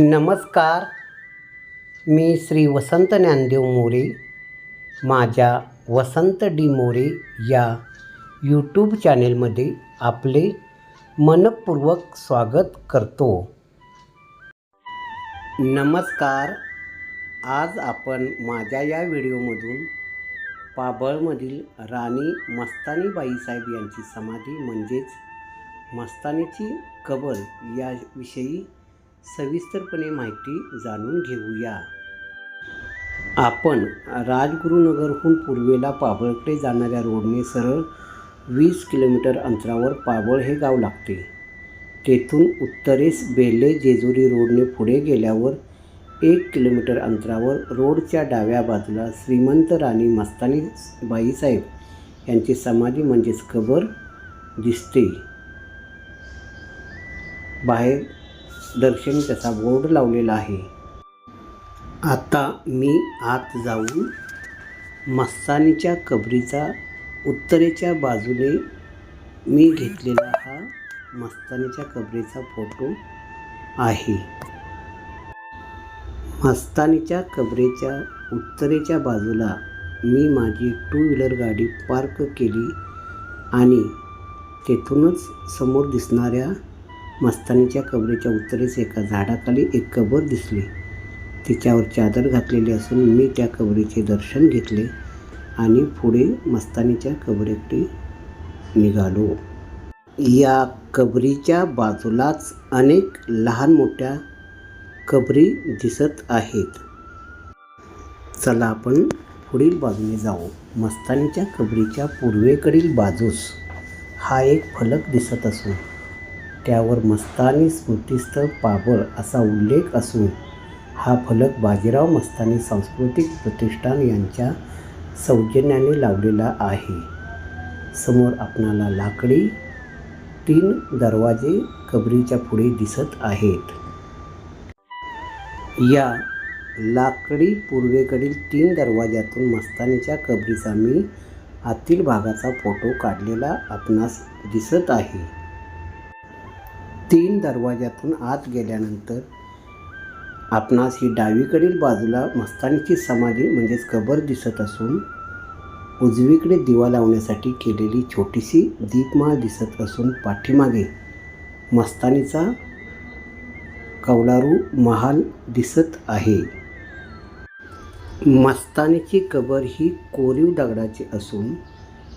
नमस्कार. मी श्री वसंत ज्ञानदेव मोरे माझ्या वसंत डी मोरे या यूट्यूब चॅनेलमध्ये आपले मनपूर्वक स्वागत करतो. नमस्कार. आज आपण माझ्या या व्हिडिओमधून पाबळमधील राणी मस्तानीबाई साहेब यांची समाधी म्हणजेच मस्तानीची कबर याविषयी सविस्तरपणे माहिती जाणून घेऊया. आपण राजगुरुनगरहून पूर्वेला पाबळकडे जाणाऱ्या रोडने सरळ वीस किलोमीटर अंतरावर पाबळ हे गाव लागते. तेथून उत्तरेस बेले जेजुरी रोडने पुढे गेल्यावर एक किलोमीटर अंतरावर रोडच्या डाव्या बाजूला श्रीमंत राणी मस्तानी बाईसाहेब यांची समाधी म्हणजेच कबर दिसते. बाहेर दर्शनी त्याचा बोर्ड लावलेला आहे. आता मी आत जाऊन मस्तानीच्या कबरीचा उत्तरेच्या बाजूने मी घेतलेला हा मस्तानीच्या कबरीचा फोटो आहे. मस्तानीच्या कबरेच्या उत्तरेच्या बाजूला मी माझी टू व्हीलर गाडी पार्क केली आणि तेथूनच समोर दिसणाऱ्या मस्तानीच्या कबरेच्या उत्तरेस एका झाडाखाली एक कबर दिसली. तिच्यावर चादर घातलेली असून मी त्या कबरीचे दर्शन घेतले आणि पुढे मस्तानीच्या कबरेकडे निघालो. या कबरीच्या बाजूलाच अनेक लहान मोठ्या कबरी दिसत आहेत. चला आपण पुढील बाजूने जाऊ. मस्तानीच्या कबरीच्या पूर्वेकडील बाजूस हा एक फलक दिसत असून त्यावर मस्तानी स्मृतीस्थळ पाबळ असा उल्लेख असून हा फलक बाजीराव मस्तानी सांस्कृतिक प्रतिष्ठान यांच्या सौजन्याने लावलेला आहे. समोर आपणाला लाकडी तीन दरवाजे कबरीच्या पुढे दिसत आहेत. या लाकडी पूर्वेकडील तीन दरवाज्यातून मस्तानीच्या कबरीचा मी आतील भागाचा फोटो काढलेला आपणास दिसत आहे. तीन दरवाज्यातून आत गेल्यानंतर आपणास ही डावीकडील बाजूला मस्तानीची समाधी म्हणजेच कबर दिसत असून उजवीकडे दिवा लावण्यासाठी केलेली छोटीशी दीपमाळ दिसत असून पाठीमागे मस्तानीचा कौलारू महाल दिसत आहे. मस्तानीची कबर ही कोरीव दगडाची असून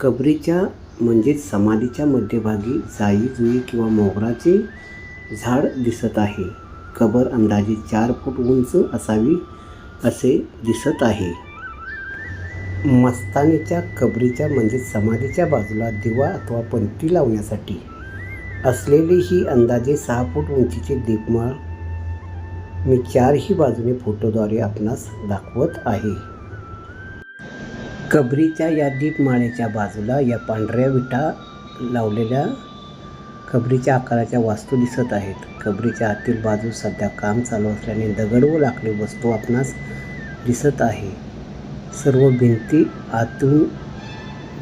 कबरीच्या म्हणजेच समाधीच्या मध्यभागी जाई जुई किंवा मोगराचे झाड दिसत आहे. कबर अंदाजे चार फूट उंच असावी असे दिसत आहे. मस्तानीच्या कबरीच्या म्हणजेच समाधीच्या बाजूला दिवा अथवा पंथी लावण्यासाठी असलेली ही अंदाजे सहा फूट उंचीची दीपमाळ मी चारही बाजूने फोटोद्वारे आपणास दाखवत आहे. कबरीच्या या दीपमाळेच्या बाजूला या पांढऱ्या विटा लावलेल्या कबरीच्या आकाराच्या वास्तू दिसत आहेत. कबरीच्या आतील बाजू सध्या काम चालू असल्याने दगड व लाकडी वस्तू आपणास दिसत आहे. सर्व भिंती आतून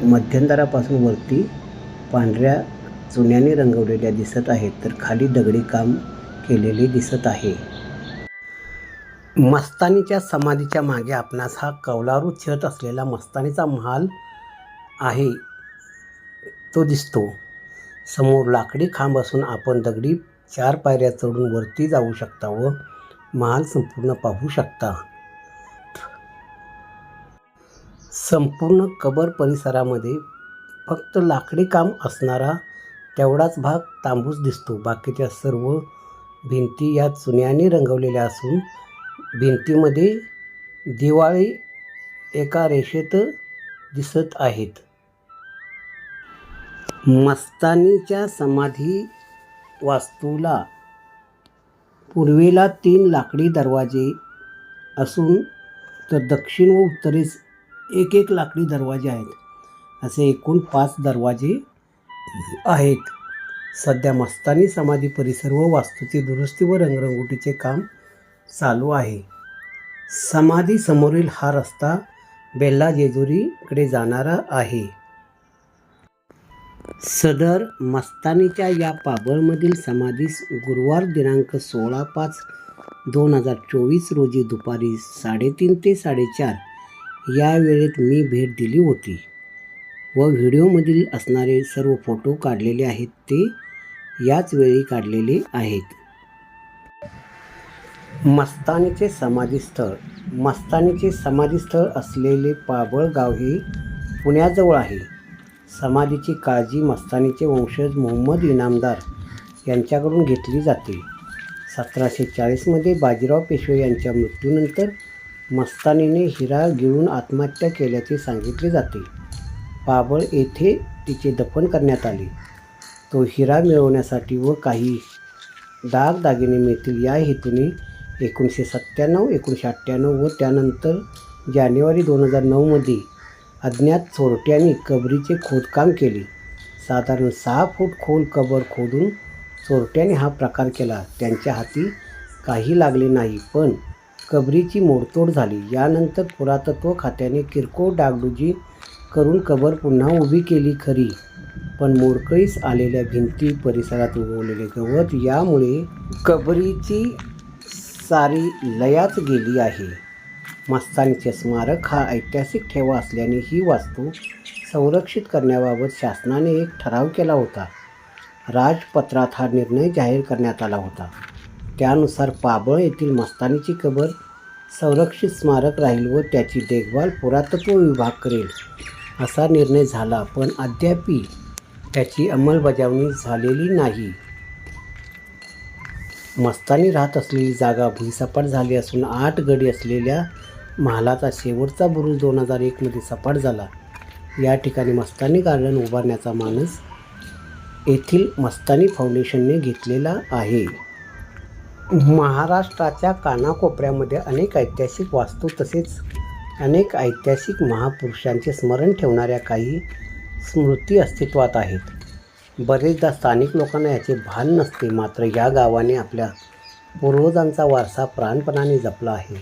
मध्यंतरापासून वरती पांढऱ्या चुन्याने रंगवलेल्या दिसत आहेत. तर खाली दगडी काम केलेले दिसत आहे. मस्तानीच्या समाधीच्या मागे आपणास हा कौलारू छत असलेला मस्तानीचा महाल आहे. तो दिसतो. समोर लाकडी खांब असून आपण दगडी चार पायऱ्या चढून वरती जाऊ शकता व महाल संपूर्ण पाहू शकता. संपूर्ण कबर परिसरामध्ये फक्त लाकडी काम असणारा तेवढाच भाग तांबूस दिसतो. बाकीच्या सर्व भिंती या चुन्याने रंगवलेल्या असून भिंतीमध्ये दिवाळी एका रेषेत दिसत आहेत. मस्तानीच्या समाधी वास्तूला पूर्वेला तीन लाकडी दरवाजे असून तर दक्षिण व उत्तरेस एक एक लाकडी दरवाजे आहेत. असे एकूण पाच दरवाजे आहेत. सध्या मस्तानी समाधी परिसर व वास्तूची दुरुस्ती व रंगरंगोटीचे काम चालू आहे. समाधीसमोरील हा रस्ता बेल्ला जेजुरीकडे जाणारा आहे. सदर मस्तानीच्या या पाबळमधील समाधीस गुरुवार दिनांक सोळा पाच दोन हजार चोवीस रोजी दुपारी साडेतीन ते साडेचार या वेळेत मी भेट दिली होती व व्हिडिओमधील असणारे सर्व फोटो काढलेले आहेत ते याच वेळी काढलेले आहेत. मस्तानीचे समाधीस्थळ. मस्तानीचे समाधीस्थळ असलेले पाबळ गाव हे पुण्याजवळ आहे. समाधीची काळजी मस्तानीचे वंशज मोहम्मद इनामदार यांच्याकडून घेतली जाते. सतराशे चाळीसमध्ये बाजीराव पेशवे यांच्या मृत्यूनंतर मस्तानीने हिरा गिळून आत्महत्या केल्याचे सांगितले जाते. पाबळ येथे तिचे दफन करण्यात आले. तो हिरा मिळवण्यासाठी व काही दागदागिने मिळतील या हेतूने एकोणीसशे सत्त्याण्णव एकोणीसशे अठ्ठ्याण्णव व त्यानंतर जानेवारी दोन हजार नऊमध्ये अज्ञात चोरट्यांनी कबरीचे खोदकाम केले. साधारण सहा फूट खोल कबर खोदून चोरट्याने हा प्रकार केला. त्यांच्या हाती काही लागले नाही पण कबरीची मोडतोड झाली. यानंतर पुरातत्व खात्याने किरकोळ डागडुजी करून कबर पुन्हा उभी केली खरी पण मोडकळीस आलेल्या भिंती परिसरात उगवलेले गवत यामुळे कबरीची सारी लयाच गेली आहे. मस्तानीचे स्मारक हा ऐतिहासिक ठेवा असल्याने ही वास्तू संरक्षित करण्याबाबत शासनाने एक ठराव केला होता. राजपत्रात हा निर्णय जाहीर करण्यात आला होता. त्यानुसार पाबळ येथील मस्तानीची कबर संरक्षित स्मारक राहील व त्याची देखभाल पुरातत्व विभाग करेल. असा निर्णय झाला पण अद्यापी त्याची अंमलबजावणी झालेली नाही. मस्तानी राहत असलेली जागा भुईसपाट झाली असून आठ गडी असलेल्या महालाचा शेवटचा बुरुज दोन हजार एकमध्ये सपाट झाला. या ठिकाणी मस्तानी गार्डन उभारण्याचा मानस येथील मस्तानी फाउंडेशनने घेतलेला आहे. महाराष्ट्राच्या कानाकोपऱ्यामध्ये अनेक ऐतिहासिक वास्तू तसेच अनेक ऐतिहासिक महापुरुषांचे स्मरण ठेवणाऱ्या काही स्मृती अस्तित्वात आहेत. बरेचदा स्थानिक लोकांना याचे भान नसते. मात्र या गावाने आपल्या पूर्वजांचा वारसा प्राणपणाने जपला आहे.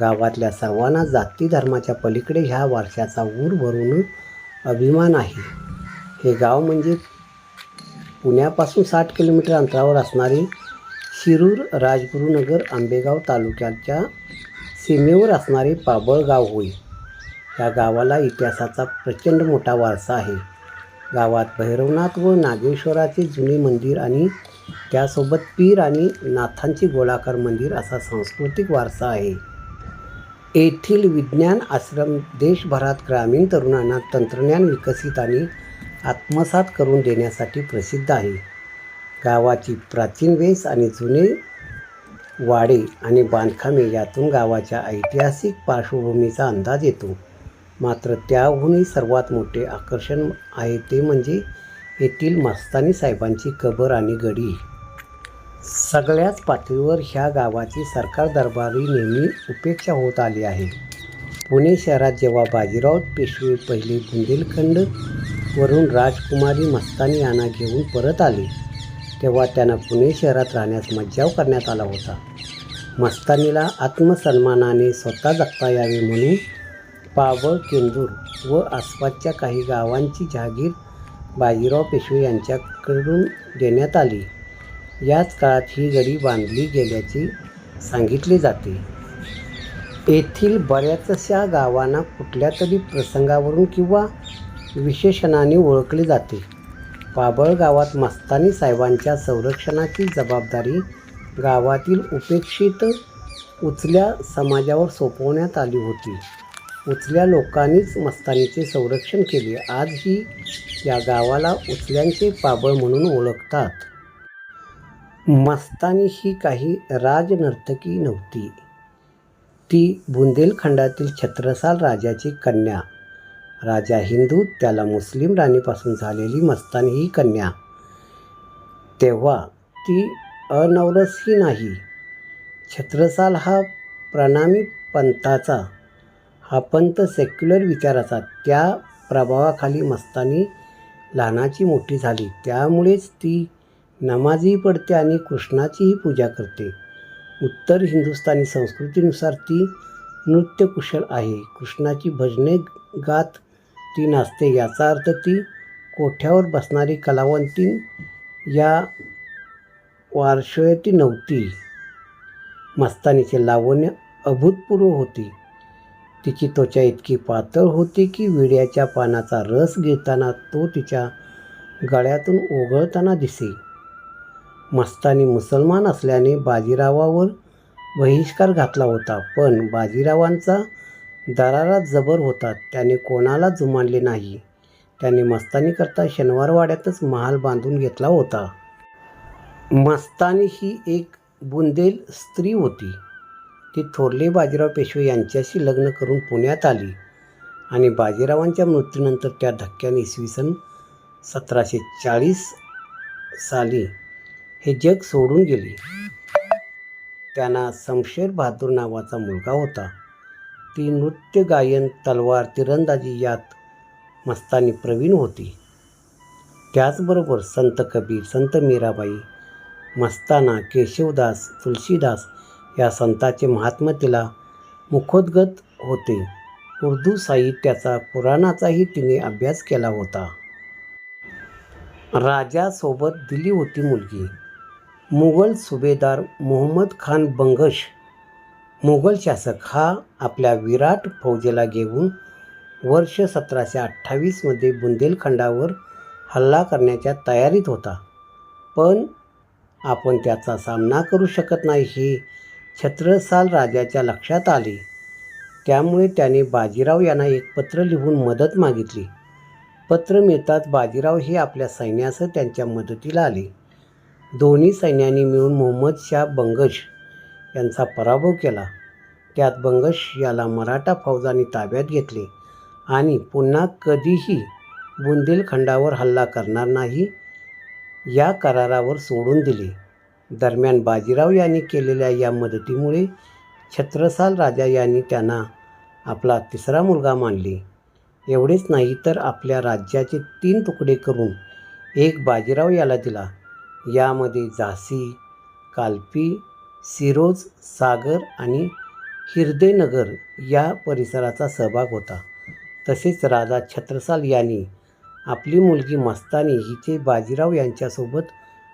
गावातल्या सर्वांना जाती धर्माच्या पलीकडे ह्या वारशाचा ऊर भरून अभिमान आहे. हे गाव म्हणजे पुण्यापासून साठ किलोमीटर अंतरावर असणारे शिरूर राजगुरुनगर आंबेगाव तालुक्याच्या सीमेवर असणारे पाबळ गाव होय. या गावाला इतिहासाचा प्रचंड मोठा वारसा आहे. गावात भैरवनाथ व नागेश्वराचे जुने मंदिर आणि त्यासोबत पीर आणि नाथांची गोलाकार मंदिर असा सांस्कृतिक वारसा आहे. येथील विज्ञान आश्रम देशभरात ग्रामीण तरुणांना तंत्रज्ञान विकसित आणि आत्मसात करून देण्यासाठी प्रसिद्ध आहे. गावाची प्राचीन वेस आणि जुने वाडे आणि बांधकामे यातून गावाच्या ऐतिहासिक पार्श्वभूमीचा अंदाज येतो. मात्र त्याहूनही सर्वात मोठे आकर्षण आहे ते म्हणजे येथील मस्तानी साहेबांची कबर आणि गडी. सगळ्याच पातळीवर ह्या गावाची सरकार दरबारी नेहमी उपेक्षा होत आली आहे. पुणे शहरात जेव्हा बाजीराव पेशवे पहिले बुंदेलखंड वरून राजकुमारी मस्तानी यांना घेऊन परत आले तेव्हा त्यांना पुणे शहरात राहण्यास मज्जाव करण्यात आला होता. मस्तानीला आत्मसन्मानाने स्वतः जगता यावे म्हणून पावळ केंदूर व आसपासच्या काही गावांची जहागीर बाजीराव पेशवे यांच्याकडून देण्यात आली. याच काळात ही गडी बांधली गेल्याचे सांगितले जाते. येथील बऱ्याचशा गावांना कुठल्या तरी प्रसंगावरून किंवा विशेषणाने ओळखले जाते. पाबळ गावात मस्तानी साहेबांच्या संरक्षणाची जबाबदारी गावातील उपेक्षित उचल्या समाजावर सोपवण्यात आली होती. उचल्या लोकांनीच मस्तानीचे संरक्षण केले. आजही या गावाला उचल्यांचे पाबळ म्हणून ओळखतात. मस्तानी ही काही राजनर्तकी नव्हती. ती बुंदेलखंडातील छत्रसाल राजाची कन्या. राजा हिंदू त्याला मुस्लिम राणीपासून झालेली मस्तानी ही कन्या. तेव्हा ती अनवरसही नाही. छत्रसाल हा प्रणामी पंथाचा हा पंथ सेक्युलर विचाराचा त्या प्रभावाखाली मस्तानी लहानाची मोठी झाली. त्यामुळेच ती नमाजही पडते आणि कृष्णाचीही पूजा करते. उत्तर हिंदुस्थानी संस्कृतीनुसार ती नृत्यकुशल आहे. कृष्णाची भजने गात ती नाचते. याचा अर्थ ती कोठ्यावर बसणारी कलावंती या वारशयती नव्हती. मस्तानीचे लावण्य अभूतपूर्व होती. तिची त्वचा इतकी पातळ होती की विड्याच्या पानाचा रस घेताना तो तिच्या गळ्यातून ओघळताना दिसे. मस्तानी मुसलमान असल्याने बाजीरावावर बहिष्कार घातला होता पण बाजीरावांचा दरारा जबर होता त्याने कोणाला जुमानले नाही. त्याने मस्तानीकरता शनिवारवाड्यातच महाल बांधून घेतला होता. मस्तानी ही एक बुंदेल स्त्री होती. ती थोरले बाजीराव पेशवे यांच्याशी लग्न करून पुण्यात आली आणि बाजीरावांच्या मृत्यूनंतर त्या धक्क्याने इसवी सन सतराशे चाळीस साली हे जग सोडून गेले. त्यांना शमशेर बहादूर नावाचा मुलगा होता. ती नृत्य गायन तलवार तिरंदाजी यात मस्तानी प्रवीण होती. त्याचबरोबर संत कबीर संत मीराबाई मस्ताना केशवदास तुलसीदास या संताचे महात्म्य तिला मुखोद्गत होते. उर्दू साहित्याचा पुराणाचाही तिने अभ्यास केला होता. राजासोबत दिली होती मुलगी. मुघल सुभेदार मोहम्मद खान बंगश मुघल शासक हा आपल्या विराट फौजेला घेऊन वर्ष सतराशे अठ्ठावीसमध्ये बुंदेलखंडावर हल्ला करण्याच्या तयारीत होता. पण आपण त्याचा सामना करू शकत नाही हे छत्रसाल राजाच्या लक्षात आले. त्यामुळे त्याने बाजीराव यांना एक पत्र लिहून मदत मागितली. पत्र मिळताच बाजीराव हे आपल्या सैन्यासह त्यांच्या मदतीला आले. दोन्ही सैन्यांनी मिळून मोहम्मद शाह बंगश यांचा पराभव केला. त्यात बंगश याला मराठा फौजांनी ताब्यात घेतले आणि पुन्हा कधीही बुंदेलखंडावर हल्ला करणार नाही या करारावर सोडून दिले. दरम्यान बाजीराव यांनी केलेल्या या मदतीमुळे छत्रसाल राजा यांनी त्यांना आपला तिसरा मुलगा मानले. एवढेच नाही तर आपल्या राज्याचे तीन तुकडे करून एक बाजीराव याला दिला. यामध्ये झाशी कालपी सिरोज सागर आणि हिरदेनगर या परिसराचा सहभाग होता. तसेच राजा छत्रसाल यांनी आपली मुलगी मस्तानी हिचे बाजीराव यांच्यासोबत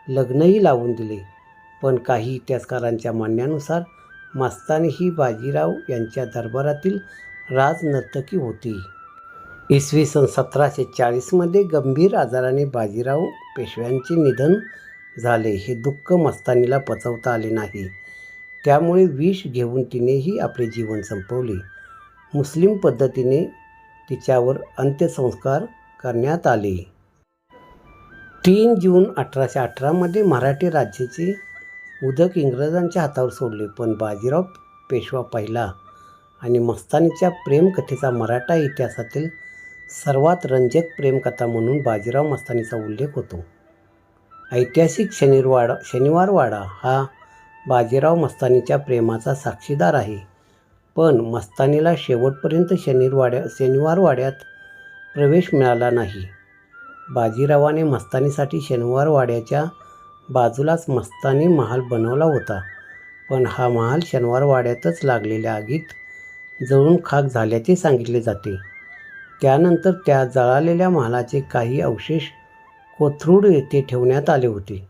लग्नही लावून दिले. पण काही इतिहासकारांच्या म्हणण्यानुसार मस्तानी ही बाजीराव यांच्या दरबारातील राजनर्तकी होती. इसवी सन सतराशे चाळीसमध्ये गंभीर आजाराने बाजीराव पेशव्यांचे निधन झाले. हे दुःख मस्तानीला पचवता आले नाही. त्यामुळे विष घेऊन तिनेही आपले जीवन संपवले. मुस्लिम पद्धतीने तिच्यावर अंत्यसंस्कार करण्यात आले. तीन जून अठराशे अठरामध्ये मराठी राज्याचे उदक इंग्रजांच्या हातावर सोडले पण बाजीराव पेशवा पहिला आणि मस्तानीच्या प्रेमकथेचा मराठा इतिहासातील सर्वात रंजक प्रेमकथा म्हणून बाजीराव मस्तानीचा उल्लेख होतो. ऐतिहासिक शनिवारवाडा शनिवारवाडा हा बाजीराव मस्तानीच्या प्रेमाचा साक्षीदार आहे. पण मस्तानीला शेवटपर्यंत शनिवारवाड्या शनिवारवाड्यात प्रवेश मिळाला नाही. बाजीरावाने मस्तानीसाठी शनिवारवाड्याच्या बाजूलाच मस्तानी महाल बनवला होता. पण हा महाल शनिवारवाड्यातच लागलेल्या आगीत जळून खाक झाल्याचे सांगितले जाते. त्यानंतर त्या जळालेल्या महालाचे काही अवशेष कोथरूड येथे ठेवण्यात आले होते.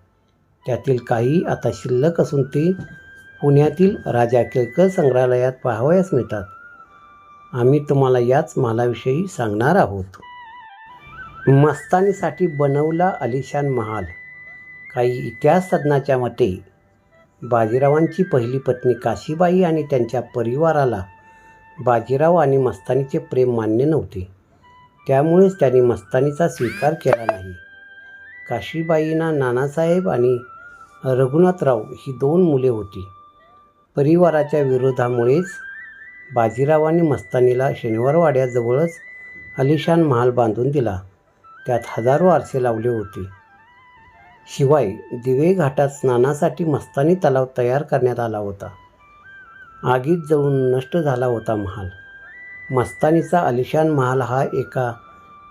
त्यातील काही आता शिल्लक असून ते पुण्यातील राजा केळकर संग्रहालयात पाहावयास मिळतात. आम्ही तुम्हाला याच महालाविषयी सांगणार आहोत. मस्तानीसाठी बनवला अलिशान महाल. काही इतिहास तज्ज्ञाच्या मते बाजीरावांची पहिली पत्नी काशीबाई आणि त्यांच्या परिवाराला बाजीराव आणि मस्तानीचे प्रेम मान्य नव्हते. त्यामुळेच त्यांनी मस्तानीचा स्वीकार केला नाही. काशीबाईंना नानासाहेब आणि रघुनाथराव ही दोन मुले होती. परिवाराच्या विरोधामुळेच बाजीरावांनी मस्तानीला शनिवारवाड्याजवळच अलिशान महाल बांधून दिला. त्यात हजारो आरसे लावले होते. शिवाय दिवे घाटात स्नानासाठी मस्तानी तलाव तयार करण्यात आला होता. आगीत जळून नष्ट झाला होता महाल. मस्तानीचा आलिशान महाल हा एका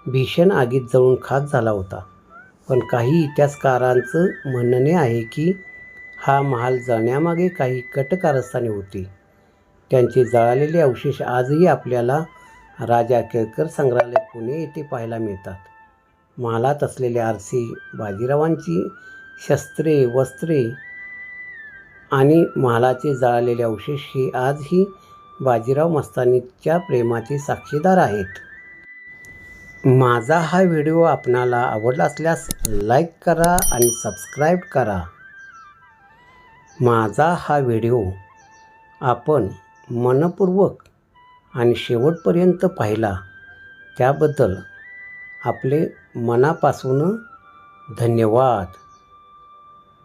भीषण आगीत जळून खाक झाला होता. पण काही इतिहासकारांचं म्हणणे आहे की हा महाल जळण्यामागे काही कटकारस्थाने होती. त्यांचे जळालेले अवशेष आजही आपल्याला राजा केळकर संग्रहालय पुणे येथे पाहायला मिळतात. महालात असलेले आरसे बाजीरावांची शस्त्रे वस्त्रे आणि महालाचे जळालेले अवशेष हे आजही बाजीराव मस्तानीच्या प्रेमाचे साक्षीदार आहेत. माझा हा व्हिडिओ आपणाला आवडला असल्यास लाईक करा आणि सबस्क्राईब करा. माझा हा व्हिडिओ आपण मनपूर्वक आणि शेवटपर्यंत पाहिला त्याबद्दल आपले मनापासून धन्यवाद.